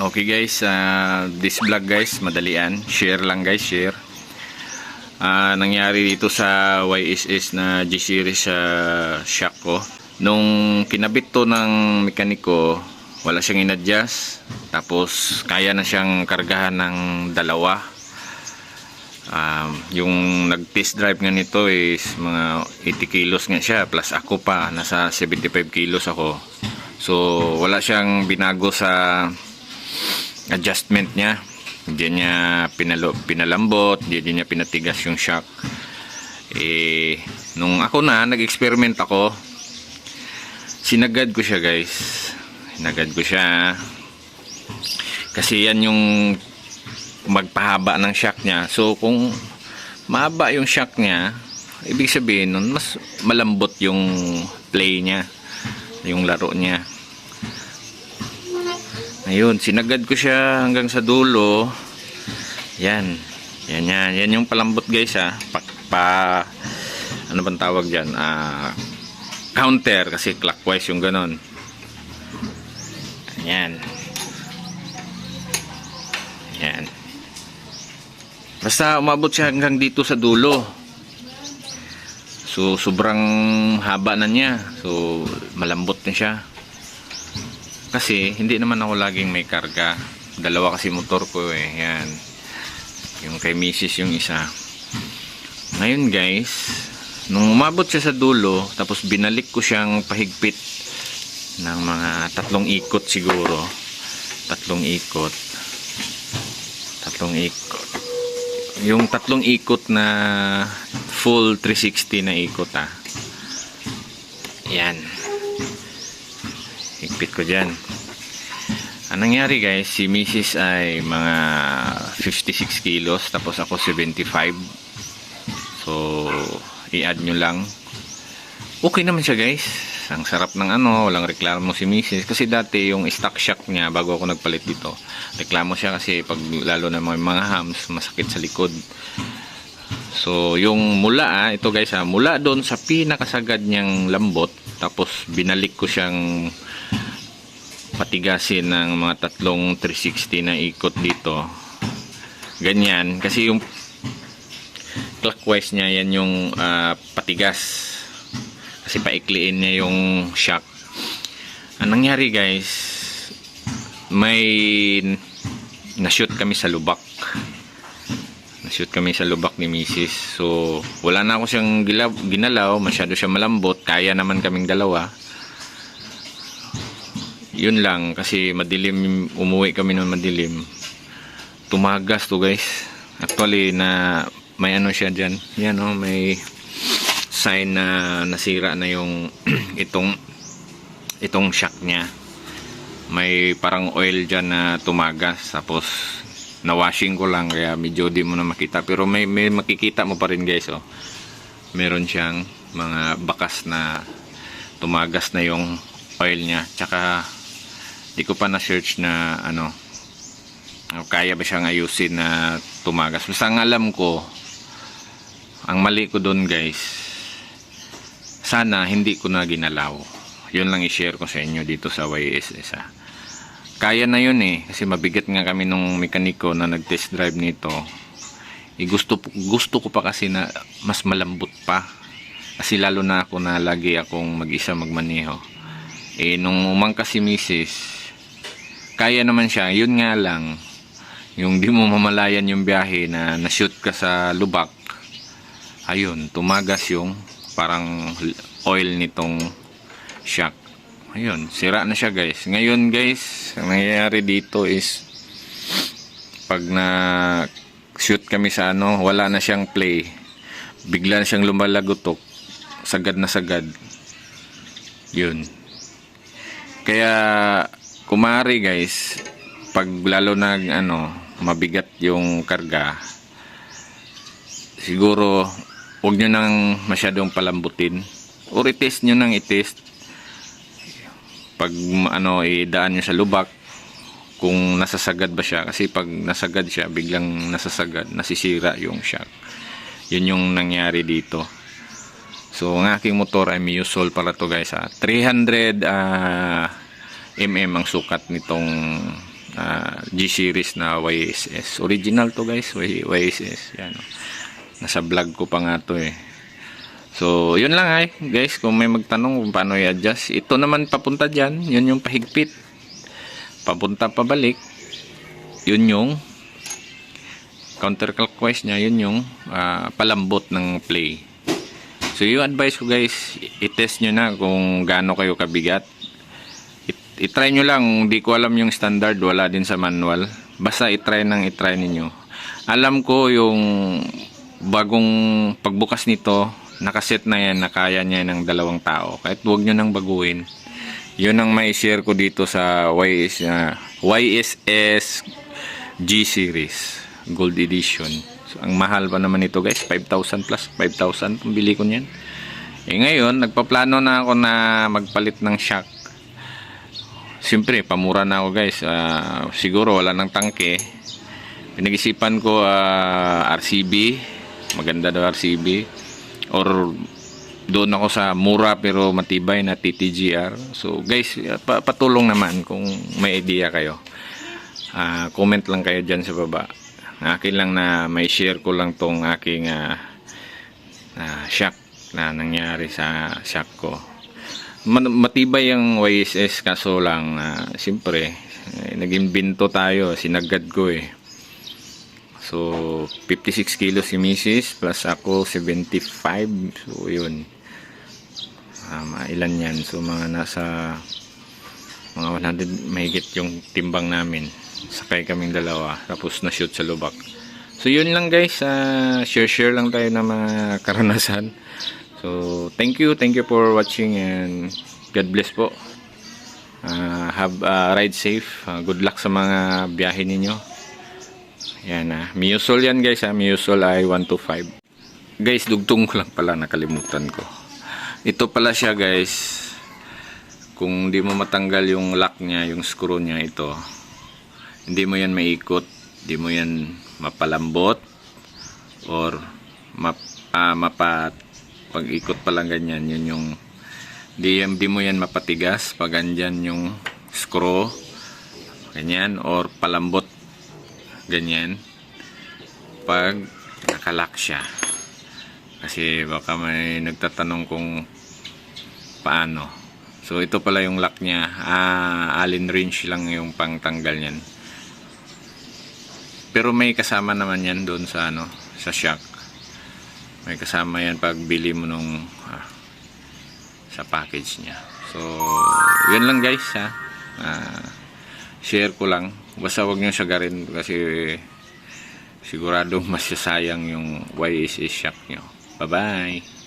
Okay guys, uh, this vlog guys, madalian. Share lang guys, share. Ah, nangyari dito sa YSS na G-Series sa shock ko. Nung kinabit to ng mekaniko, wala siyang inadjust. Tapos kaya na siyang kargahan ng dalawa. Um, yung nag-test drive nga nito is mga 80 kilos nga siya plus ako pa nasa 75 kilos ako so wala siyang binago sa adjustment niya. Hindi niya pinalo, pinalambot hindi niya pinatigas yung shock. Eh nung ako na nag-experiment ako. Sinagad ko siya guys. Sinagad ko siya. Kasi yan yung magpahaba ng shock niya. So kung mahaba yung shock niya, ibig sabihin nun mas malambot yung play niya, yung laro niya. Ayun, sinagad ko siya hanggang sa dulo. Yan. Yan yan. Yan yung palambot guys ha. Pa, pa ano bang tawag diyan? Ah, counter kasi clockwise yung ganon. Yan. Yan. Basta umabot siya hanggang dito sa dulo. So, sobrang haba na niya. So, malambot na siya. Kasi, hindi naman ako laging may karga. Dalawa kasi motor ko eh. Yan. Yung kay misis yung isa. Ngayon guys, nung umabot siya sa dulo, tapos binalik ko siyang pahigpit ng mga tatlong ikot siguro. Tatlong ikot. Tatlong ikot yung tatlong ikot na full 360 na ikot ah. Yan. Higpit ko dyan. Ang nangyari guys, si Mrs. ay mga 56 kilos tapos ako 75. So, i-add nyo lang. Okay naman siya guys. Ang sarap ng ano, walang reklamo si Mrs. Kasi dati yung stock shock niya bago ako nagpalit dito. Reklamo siya kasi pag lalo na mga, mga hams, masakit sa likod. So, yung mula, ah, ito guys, ah, mula doon sa pinakasagad niyang lambot, tapos binalik ko siyang patigasin ng mga tatlong 360 na ikot dito. Ganyan, kasi yung clockwise niya, yan yung ah, patigas. Kasi paikliin niya yung shock. Ang nangyari guys may na-shoot kami sa lubak. Na-shoot kami sa lubak ni Mrs. so wala na ako siyang gilaw, ginalaw. Masyado siya malambot. Kaya naman kaming dalawa yun lang kasi madilim umuwi kami ng madilim. Tumagas to guys. Actually na may ano siya dyan. Yan o may sign na nasira na yung itong itong shock niya. May parang oil dyan na tumagas. Tapos na washing ko lang kaya medyo di mo na makita. Pero may, may makikita mo pa rin guys oh. meron siyang mga bakas na tumagas na yung oil niya. Tsaka di ko pa na search na ano kaya ba siyang ayusin na tumagas. Basta ang alam ko ang mali ko doon guys sana hindi ko na ginalaw. Yun lang i-share ko sa inyo dito sa YSS ah. kaya na yun eh kasi mabigat nga kami nung mekaniko na nag test drive nito. Eh, gusto, gusto ko pa kasi na mas malambot pa. Kasi lalo na ako na lagi akong mag isa magmaneho. Eh nung umangka si misis kaya naman siya. Yun nga lang. Yung di mo mamalayan yung biyahe na na-shoot ka sa lubak ayun tumagas yung parang oil nitong shock. Ayun sira na siya guys. Ngayon guys ang nangyayari dito is pag na shoot kami sa ano wala na siyang play. Bigla na siyang lumalagotok. Sagad na sagad. Yun. Kaya kumari guys pag lalo na ano mabigat yung karga siguro huwag nyo nang masyadong palambutin or itest nyo nang itest. Pag ano idaan nyo sa lubak kung nasasagad ba siya kasi pag nasagad siya biglang nasasagad nasisira yung shock. Yun yung nangyari dito. So ang aking motor ay Miusol pala to guys ha 300 ah, mm ang sukat nitong ah, G-series na YSS. Original to guys, Y- YSS. Yan. oh. Nasa vlog ko pa nga to eh. So, yun lang ay guys, kung may magtanong kung paano i-adjust. Ito naman papunta dyan, yun yung pahigpit. Papunta pabalik, yun yung counterclockwise niya, yun yung ah, palambot ng play. So, yung advice ko guys, i-test nyo na kung gaano kayo kabigat. I-try nyo lang, hindi ko alam yung standard, wala din sa manual. Basta i-try nang i-try ninyo. Alam ko yung bagong pagbukas nito, nakaset na yan, nakaya niya ng dalawang tao. Kahit huwag nyo nang baguhin. Yun ang may share ko dito sa YS, ah, YSS G Series Gold Edition. So, ang mahal pa naman ito guys, 5,000 plus, 5,000 kung bili ko niyan. Eh ngayon, nagpaplano na ako na magpalit ng shock. Siyempre, pamura na ako guys. Ah, siguro wala ng tangke. Pinag-isipan ko ah, RCB. Maganda daw RCB. Or doon ako sa mura pero matibay na TTGR. So guys, pa- patulong naman kung may idea kayo. Ah, comment lang kayo dyan sa baba. Akin lang na may share ko lang tong aking ah, ah, shock na nangyari sa shock ko. Matibay ang YSS kaso lang ah, siyempre eh, naging binto tayo, sinagad ko eh. So 56 kilos si Mrs. plus ako 75. So yun. Um, ilan yan? So mga nasa mga 100 mahigit yung timbang namin. Sakay kaming dalawa tapos na shoot sa lubak. So yun lang guys, ah, share-share lang tayo ng mga karanasan. So thank you, thank you for watching and God bless po. Ah, have a ride safe. Ah, good luck sa mga biyahe ninyo. Yan ah. Miusol yan guys ah. Miusol ay 125. Guys, dugtong ko lang pala nakalimutan ko. Ito pala siya guys. Kung di mo matanggal yung lock niya, yung screw niya ito. Hindi mo yan maikot. Hindi mo yan mapalambot. Or map, ah, mapat pag ikot pa lang ganyan, yun yung di mo yan mapatigas pag andyan yung screw ganyan or palambot ganyan. Pag nakalock siya. Kasi baka may nagtatanong kung paano. So ito pala yung lock niya. Ah, allen wrench lang yung pangtanggal niyan. Pero may kasama naman yan doon sa ano sa shock may kasama yan pag bili mo nung ah, sa package niya. So yun lang guys ha. Ah, share ko lang. Basta wag nyo sagarin kasi sigurado masasayang yung YSS shock nyo bye bye